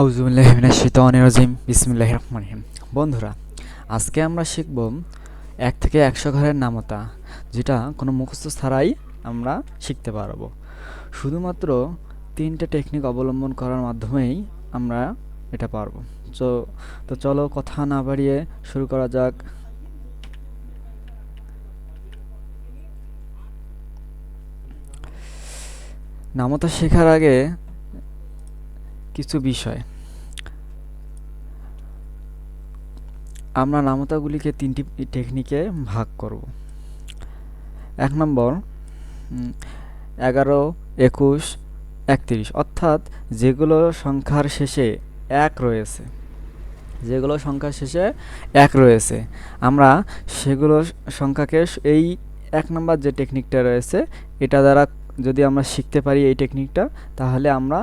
আউজুবিল্লাহিমিনাশিতানিরাজিম বিসমিল্লাহির রহমানির রহিম। বন্ধুরা, আজকে আমরা শিখব এক থেকে একশো ঘরের নামতা, যেটা কোনো মুখস্থ ছাড়াই আমরা শিখতে পারব। শুধুমাত্র তিনটে টেকনিক অবলম্বন করার মাধ্যমেই আমরা এটা পারব। তো তো চলো কথা না বাড়িয়ে শুরু করা যাক। নামতা শেখার আগে কিছু বিষয়। আমরা নামতাগুলিকে তিনটি টেকনিকে ভাগ করব। এক নম্বর এগারো, একুশ, একত্রিশ। অর্থাৎ যেগুলো সংখ্যার শেষে এক রয়েছে। যেগুলো সংখ্যার শেষে এক রয়েছে। আমরা সেগুলো সংখ্যাকে এই এক নম্বর যে টেকনিকটা রয়েছে, এটা দ্বারা যদি আমরা শিখতে পারি এই টেকনিকটা তাহলে আমরা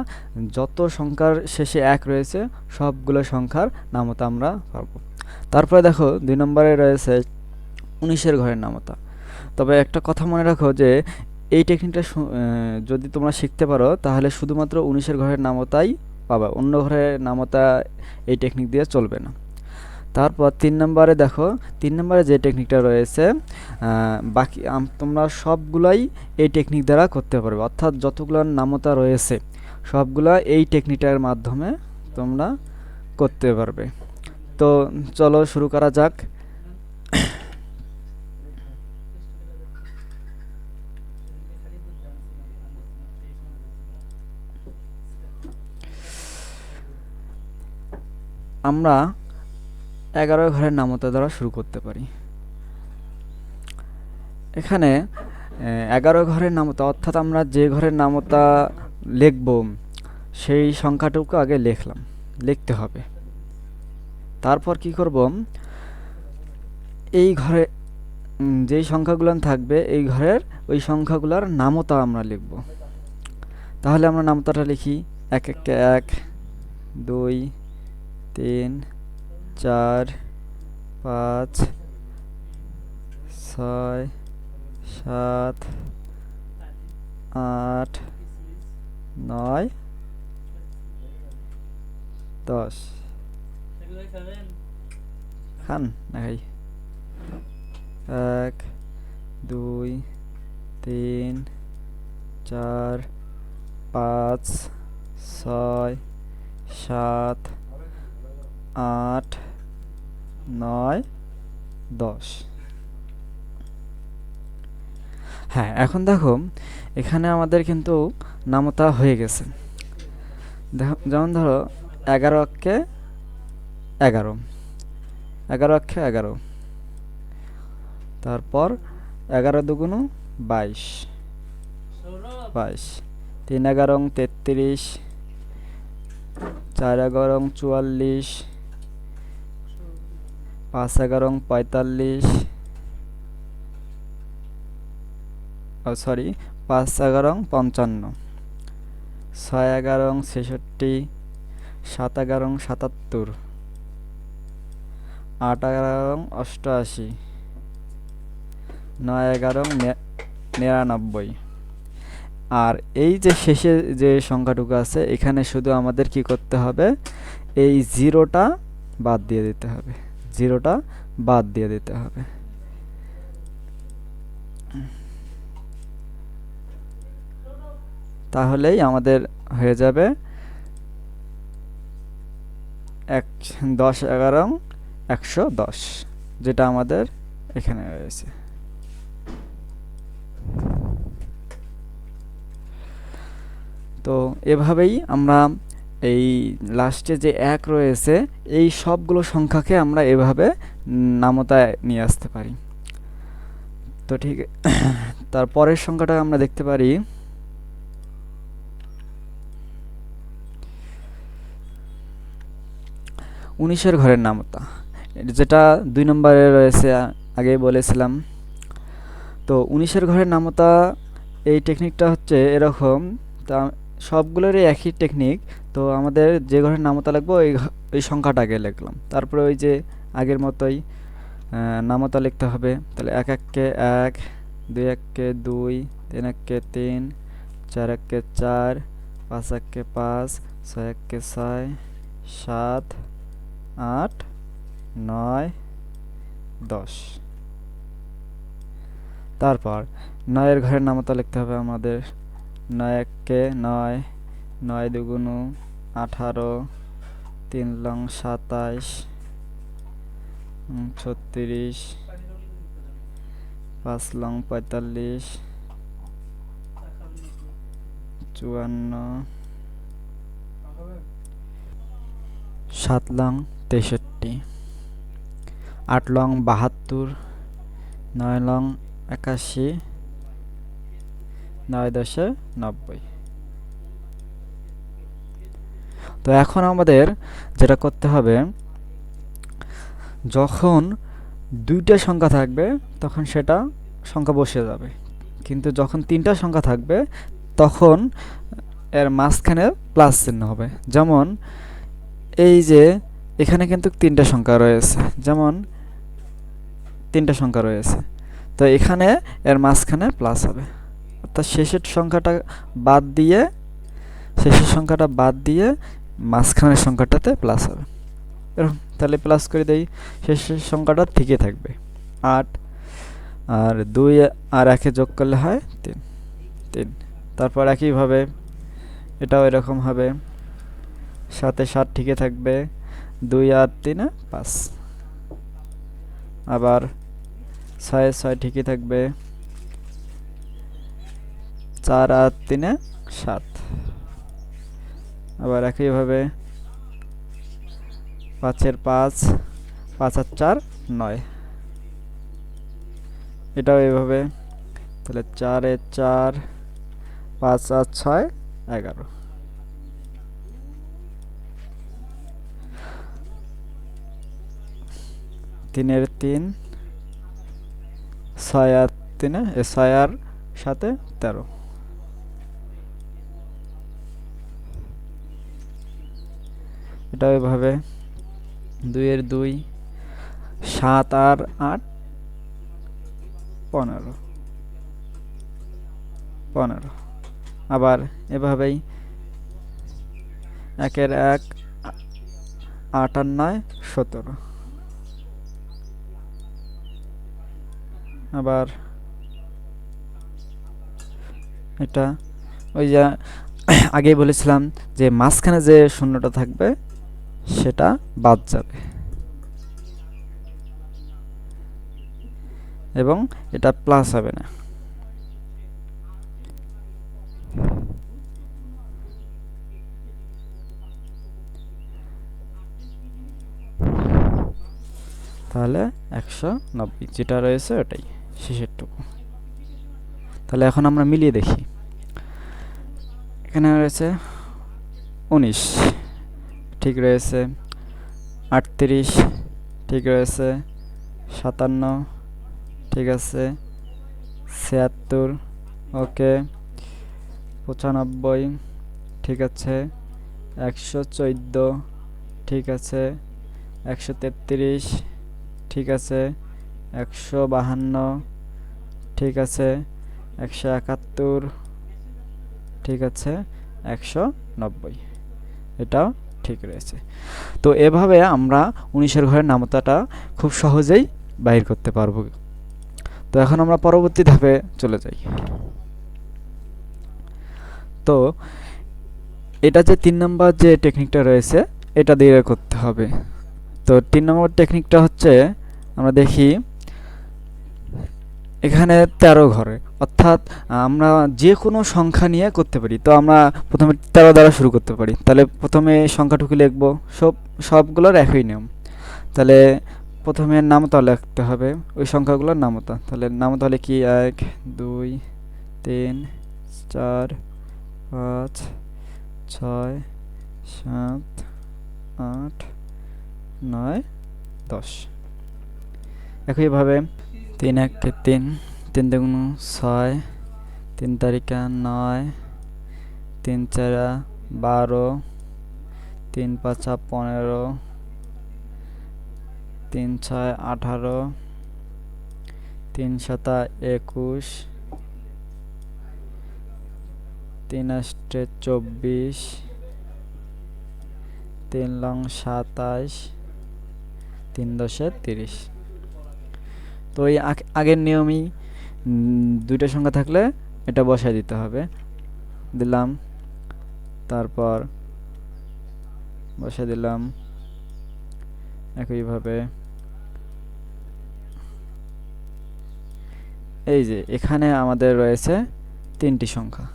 যত সংখ্যার শেষে এক রয়েছে, সবগুলো সংখ্যার নামতা আমরা পারব। তারপরে দেখো, দুই নম্বরে রয়েছে উনিশের ঘরের নামতা। তবে একটা কথা মনে রাখো যে, এই টেকনিকটা যদি তোমরা শিখতে পারো, তাহলে শুধুমাত্র উনিশের ঘরের নামতাই পাবা, অন্য ঘরের নামতা এই টেকনিক দিয়ে চলবে না। তারপর তিন নম্বরে দেখো, তিন নম্বরে যে টেকনিকটা রয়েছে বাকি তোমরা সবগুলাই এই টেকনিক দ্বারা করতে পারবে। অর্থাৎ যতগুলো নামতা রয়েছে, সবগুলা এই টেকনিকটার মাধ্যমে তোমরা করতে পারবে। তো চলো শুরু করা যাক। আমরা এগারো ঘরের নামতা দ্বারা শুরু করতে পারি। এখানে এগারো ঘরের নামতা অর্থাৎ আমরা যে ঘরের নামতা লিখব, সেই সংখ্যাটুকু আগে লিখলাম, লিখতে হবে। তারপর কি করব? এই ঘরে যেই সংখ্যাগুলো থাকবে, এই ঘরের ওই সংখ্যাগুলোর নামতা আমরা লিখব। তাহলে আমরা নামতাটা লিখি, এক এক এক, দুই, তিন চার, পাঁচ, ছয়, সাত, আট, নয়, দশ। খান না এক, দুই, তিন, চার, পাঁচ, ছয়, সাত, আট নয়, দশ। হ্যাঁ এখন দেখো, এখানে আমাদের কিন্তু নামতা হয়ে গেছে। যেমন ধরো, এগারো অক্ষে এগারো। এগারো অক্ষে এগারো। তারপর এগারো দুগুণ বাইশ। বাইশ। তিন এগারো তেত্রিশ। চার এগারো চুয়াল্লিশ। পাঁচ এগারো পঁয়তাল্লিশ। সরি, পাঁচ এগারো পঞ্চান্ন। ছয় এগারো ছেষট্টি। সাত এগারো সাতাত্তর। আট এগারো অষ্টআশি। নয় এগারো নিরানব্বই। আর এই যে শেষে যে সংখ্যাটুকু আছে, এখানে শুধু আমাদের কি করতে হবে? এই জিরোটা বাদ দিয়ে দিতে হবে। জিরোটা বাদ দিয়ে দিতে হবে। তাহলেই আমাদের হয়ে যাবে এক, দশ, এগারো, একশো দশ, যেটা আমাদের এখানে রয়েছে। তো এভাবেই আমরা এই লাস্টে যে এক রয়েছে, এই সবগুলো সংখ্যাকে আমরা এভাবে নামতায় নিয়ে আসতে পারি। তো ঠিক, তার পরের সংখ্যাটা আমরা দেখতে পারি। উনিশের ঘরের নামতা। যেটা দুই নম্বরে রয়েছে, আগে বলেছিলাম। তো উনিশের ঘরের নামতা, এই টেকনিকটা হচ্ছে এরকম। তা সবগুলোরই একই টেকনিক তো আমাদের যে ঘরের নামতা লাগবে ওই ওই সংখ্যাটা আগে লিখলাম। তারপরে ওই যে আগের মতোই নামতা লিখতে হবে। তাহলে এক এককে এক, দুই এককে দুই, তিন এককে তিন, চার এককে চার, পাঁচ এককে পাঁচ, ছয় এককে ছয়, সাত, আট, নয়, দশ। তারপর নয়ের ঘরের নামতা লিখতে হবে আমাদের। নয় এককে নয় নয় দুগুণু আঠারো, তিন লং সাতাইশ ছত্রিশ, পাঁচ লং পঁয়তাল্লিশ, চুয়ান্ন, সাত লং তেষট্টি, আট লং বাহাত্তর, নয় লং একাশি, নয় দশে নব্বই। তো এখন আমাদের যেটা করতে হবে, যখন দুইটা সংখ্যা থাকবে, তখন সেটা সংখ্যা বসে যাবে। কিন্তু যখন তিনটা সংখ্যা থাকবে, তখন এর মাঝখানে প্লাস চিহ্ন হবে। যেমন এই যে এখানে কিন্তু তিনটা সংখ্যা রয়েছে, যেমন তিনটা সংখ্যা রয়েছে, তো এখানে এর মাঝখানে প্লাস হবে। অর্থাৎ শেষের সংখ্যাটা বাদ দিয়ে, শেষের সংখ্যাটা বাদ দিয়ে মাঝখানের সংখ্যাটাতে প্লাস হবে। এরকম, তাহলে প্লাস করে দেই, শেষের সংখ্যাটা থেকে থাকবে। আট, আর দুই আর একে যোগ করলে হয় তিন। তিন। তারপর একইভাবে এটাও এরকম হবে। সাথে সাত ঠিকই থাকবে, দুই আর তিনে পাঁচ। আবার ছয়ে ছয় ঠিকই থাকবে, চার আর তিনে সাত। আবার একইভাবে পাঁচের পাঁচ পাঁচ আর চার নয়। এটাও এইভাবে তাহলে চারের চার, পাঁচ আর ছয় এগারো। তিনের তিন, ছয় আর তিনে ছয় আর সাথে তেরো। এটা এভাবে। দুইয়ের দুই, সাত আর আট, পনেরো। পনেরো। আবার এভাবেই একের এক, আট আর নয়, সতেরো। আবার এটা ওই যে আগেই বলেছিলাম যে মাঝখানে যে শূন্যটা থাকবে সেটা বাদ যাবে। এবং এটা প্লাস হবে না। তাহলে একশো নব্বই, যেটা রয়েছে ওটাই, শেষেরটুকু। তাহলে এখন আমরা মিলিয়ে দেখি। এখানে রয়েছে উনিশ। ঠিক রয়েছে। আটত্রিশ, ঠিক রয়েছে। সাতান্ন, ঠিক আছে। ছিয়াত্তর, ওকে। পঁচানব্বই, ঠিক আছে। একশো চোদ্দ, ঠিক আছে। একশো তেত্রিশ, ঠিক আছে। একশো বাহান্ন, ঠিক আছে। একশো একাত্তর, ঠিক আছে। একশো নব্বই। এটাও ঠিক রয়েছে। তো এভাবে আমরা উনিশের ঘরের নামতাটা খুব সহজেই বাহির করতে পারব। তো এখন আমরা পরবর্তী ধাপে চলে যাই। তো এটা যে তিন নম্বর যে টেকনিকটা রয়েছে, এটা দিয়ে করতে হবে। তো তিন নম্বর টেকনিকটা হচ্ছে, আমরা দেখি এখানে তেরো ঘরে। অর্থাৎ, আমরা যে কোনো সংখ্যা নিয়ে করতে পারি। তো আমরা প্রথমে তেরো দ্বারা শুরু করতে পারি। তাহলে প্রথমে সংখ্যাটুকু লিখব। সব, সবগুলোর একই নিয়ম। তাহলে প্রথমে নামতা লিখতে হবে। ওই সংখ্যাগুলোর নামতা। তাহলে নামতা হলে কি? এক, দুই, তিন, চার, পাঁচ, ছয়, সাত, আট, নয়, দশ। একইভাবে তিন একে তিন তিন দুগুণ ছয়, তিন তারিখা নয়, তিন চারা বারো, তিন পাঁচা পনেরো, তিন ছয় আঠারো, তিন সাতা একুশ, তিন আষ্টে চব্বিশ, তিন লং সাতাশ তিন দশে তিরিশ। তো এই আগ- আগের নিয়মই দুইটা সংখ্যা থাকলে এটা বসায় দিতে হবে। দিলাম, তারপর বসে দিলাম একইভাবে। এই যে, এখানে আমাদের রয়েছে তিনটি সংখ্যা।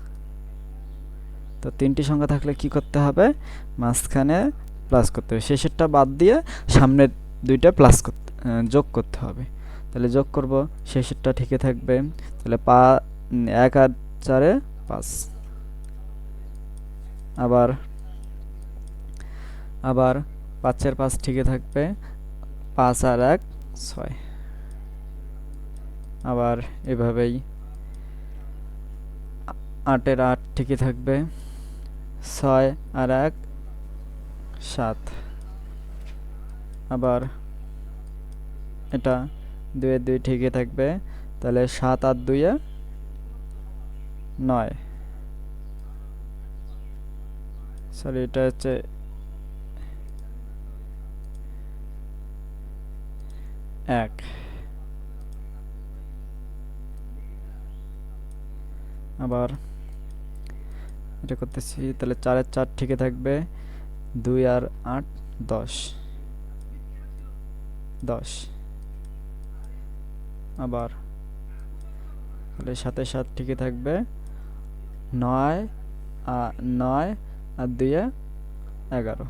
তো তিনটি সংখ্যা থাকলে কি করতে হবে? মাঝখানে প্লাস করতে হবে। শেষেরটা বাদ দিয়ে সামনের দুইটা প্লাস করতে যোগ করতে হবে। তাহলে যোগ করব, শেষেরটা ঠিকই থাকবে। তাহলে পা এক আর চারে পাঁচ। আবার আবার পাঁচের পাঁচ ঠিকই থাকবে, পাঁচ আর এক, ছয়। আবার এভাবেই আটের আট ঠিকই থাকবে, ছয় আর এক, সাত। আবার এটা দুয়ে দুই ঠিকই থাকবে। তাহলে সাত আর দুইয়ে নয়। সরি এটা হচ্ছে এক। আবার এটা করতেছি, তাহলে চারের চার ঠিকই থাকবে। দুই আর আট, দশ। দশ। আবার। তাহলে সাথে সাত ঠিকই থাকবে। নয় নয়, আর দুইয়ে এগারো।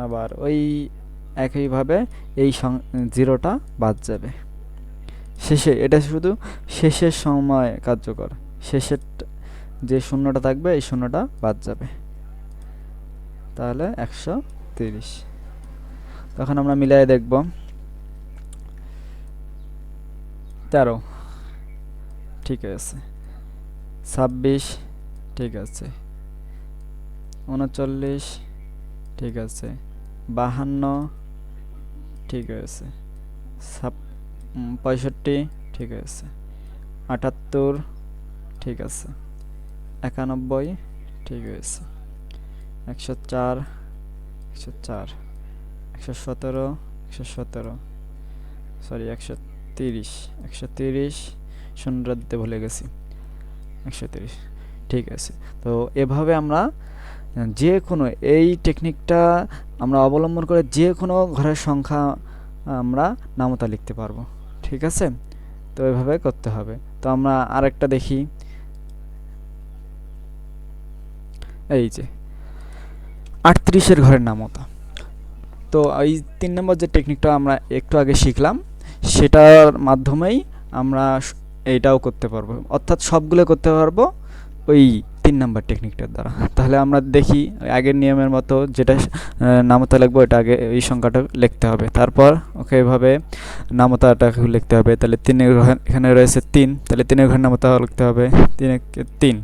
আবার ওই একইভাবে এই জিরোটা বাদ যাবে। শেষে, এটা শুধু শেষের সময় কার্যকর। শেষের যে শূন্যটা থাকবে, এই শূন্যটা বাদ যাবে। তাহলে একশো তিরিশ। তখন আমরা মিলাই দেখব। তেরো। ঠিক আছে। ছাব্বিশ, ঠিক আছে। উনচল্লিশ, ঠিক আছে। বাহান্ন, ঠিক আছে। পঁয়ষট্টি, ঠিক আছে। আটাত্তর, ঠিক আছে। একানব্বই, ঠিক আছে। একশো চার একশো চার। একশো সতেরো একশো সতেরো। সরি, একশো তিরিশ, একশো তিরিশ শূন্য দিতে ভুলে গেছি। একশো তিরিশ, ঠিক আছে। তো এভাবে আমরা যে কোনো এই টেকনিকটা আমরা অবলম্বন করে যে কোনো ঘরের সংখ্যা আমরা নামতা লিখতে পারব, ঠিক আছে? তো এভাবে করতে হবে। তো আমরা আরেকটা দেখি। এই যে, আটত্রিশের ঘরের নামতা। তো এই তিন নম্বর যে টেকনিকটা আমরা একটু আগে শিখলাম সেটার মাধ্যমেই আমরা এইটাও করতে পারব। অর্থাৎ সবগুলো করতে পারব ওই তিন নাম্বার টেকনিকটার দ্বারা। তাহলে আমরা দেখি আগের নিয়মের মতো যেটা নামতা লিখব এটা আগে এই সংখ্যাটা লিখতে হবে। তারপর, ওকে, এভাবে নামতাটা লিখতে হবে। তাহলে তিনের ঘর এখানে রয়েছে তিন। তাহলে তিনের ঘর নামতা লিখতে হবে। তিন তিন।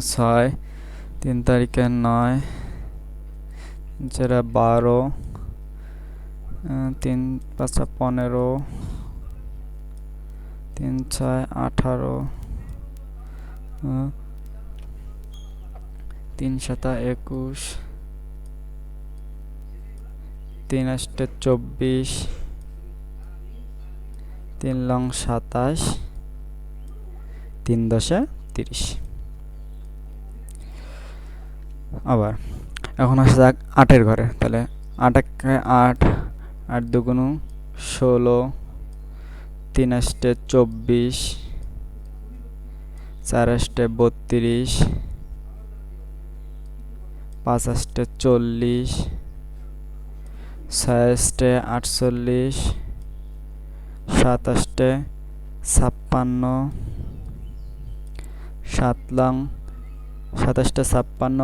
ছয়, তিন তারিখে নয় যারা বারো তিন পাঁচা পনেরো, তিন ছয় আঠারো তিন সাতা একুশ, তিন আষ্টে চব্বিশ, তিন লং সাতাশ, তিন দশে তিরিশ। আবার, এখন আসা যাক আটের ঘরে, তাহলে আট একে আট আট দুগুণ ষোলো, তিন আষ্টে চব্বিশ, চার আষ্টে বত্রিশ, পাঁচ আষ্টে চল্লিশ, ছয় আষ্টে আটচল্লিশ, সাত আষ্টে ছাপ্পান্ন, সাত লং সাতাশটা ছাপ্পান্ন,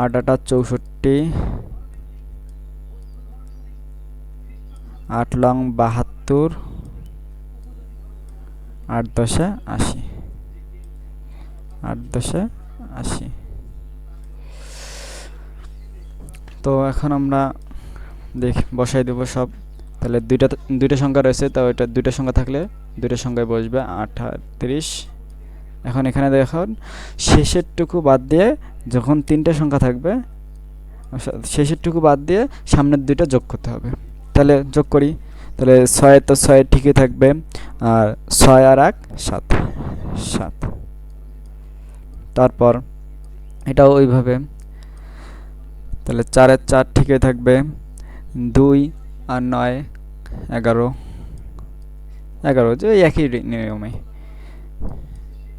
আট আটা চৌষট্টি আট লং বাহাত্তর, আট দশে আশি। আট দশে আশি। তো এখন আমরা দেখি, বসাই দেবো সব। তাহলে দুইটা দুইটা সংখ্যা রয়েছে, তো এটা দুইটা সংখ্যা থাকলে দুইটা সংখ্যায় বসবে আঠাত্রিশ এখন এখানে দেখুন, শেষেরটুকু বাদ দিয়ে যখন তিনটে সংখ্যা থাকবে, শেষেরটুকু বাদ দিয়ে সামনের দুইটা যোগ করতে হবে। তাহলে যোগ করি। তাহলে ছয় তো ছয় ঠিকই থাকবে। আর ছয় আর এক, সাত। সাত। তারপর এটাও ওইভাবে। তাহলে চারের চার ঠিকই থাকবে। দুই আর নয়, এগারো। এগারো, যে একই নিয়মে।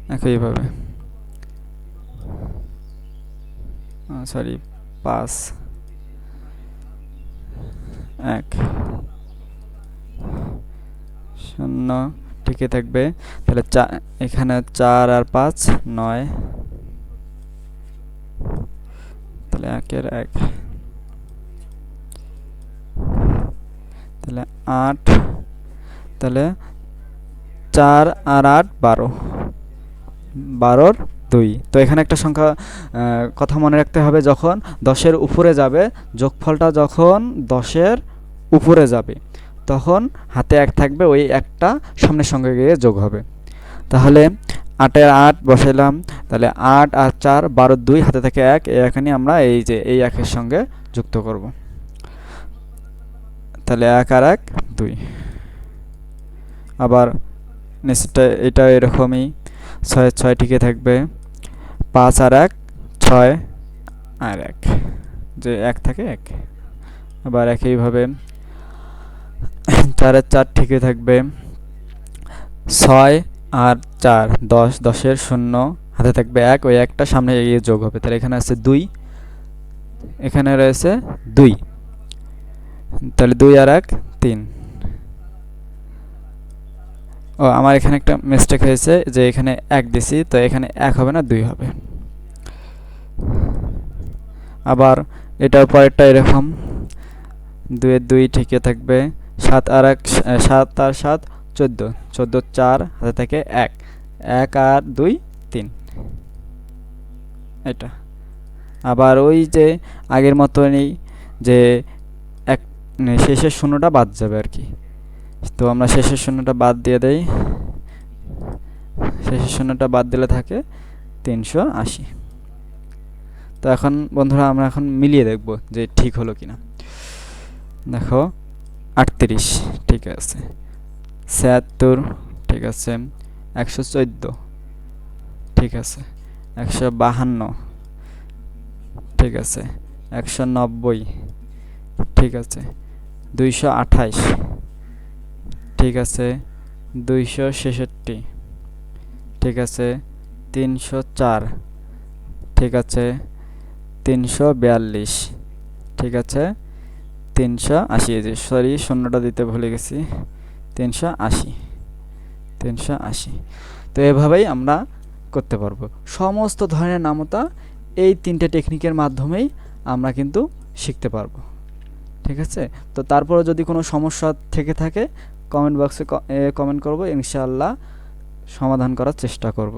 একইভাবে সরি পাঁচ। এক, শূন্য ঠিকই থাকবে। তাহলে চা, এখানে চার আর পাঁচ, নয়। তাহলে একের এক। তাহলে আট। তাহলে চার আর আট, বারো। বারোর দুই। তো এখানে একটা সংখ্যা কথা মনে রাখতে হবে, যখন দশের উপরে যাবে, যোগফলটা যখন দশের উপরে যাবে। তখন হাতে এক থাকবে, ওই একটা সামনের সঙ্গে গিয়ে যোগ হবে। তাহলে আটের আট বসাইলাম। তাহলে আট আর চার, বারো, দুই, হাতে থেকে এক এখানে আমরা এই যে এই একের সঙ্গে যুক্ত করব। তাহলে এক আর এক, দুই। আবার নিচটা এটা এরকমই, ছয় ছয় টিকে থাকবে। পাঁচ আর এক, ছয় আর এক। যে এক থাকে এক। আবার একইভাবে চারের চার ঠিকই থাকবে। ছয় আর চার, দশ, দশের শূন্য হাতে থাকবে এক, ওই একটা সামনে এগিয়ে যোগ হবে। তাহলে এখানে আছে দুই, এখানে রয়েছে দুই। তাহলে দুই আর এক, তিন। ও, আমার এখানে একটা মিস্টেক হয়েছে যে এখানে এক দিছি, তো এখানে এক হবে না, দুই হবে। আবার এটার পরেরটা এরকম। দুয়ের দুই ঠিকই থাকবে। সাত আর এক সাত আর সাত, চোদ্দ। চোদ্দ চার, হাতে থেকে এক। এক আর দুই, তিন। এটা। আবার ওই যে আগের মতনই যে এক মানে শেষের শূন্যটা বাদ যাবে আর কি। তো আমরা শেষের শূন্যটা বাদ দিয়ে দেই। শেষের শূন্যটা বাদ দিলে থাকে তিনশো আশি। তো এখন বন্ধুরা আমরা এখন মিলিয়ে দেখব যে ঠিক হলো কিনা। দেখো। আটত্রিশ, ঠিক আছে। ছিয়াত্তর, ঠিক আছে। একশো চোদ্দ, ঠিক আছে। একশো বাহান্ন, ঠিক আছে। একশো নব্বই, ঠিক আছে। দুইশো আঠাইশ, ঠিক আছে। দুইশো ছেষট্টি, ঠিক আছে। তিনশো চার, ঠিক আছে। তিনশো বিয়াল্লিশ, ঠিক আছে। তিনশো আশি সরি শূন্যটা দিতে ভুলে গেছি। তিনশো আশি তিনশো আশি। তো এভাবেই আমরা করতে পারব। সমস্ত ধরনের নামতা এই তিনটে টেকনিকের মাধ্যমেই আমরা কিন্তু শিখতে পারব। ঠিক আছে? তো তারপরে যদি কোনো সমস্যা থেকে থাকে কমেন্ট বক্সে কমেন্ট করব। ইনশাআল্লাহ সমাধান করার চেষ্টা করব।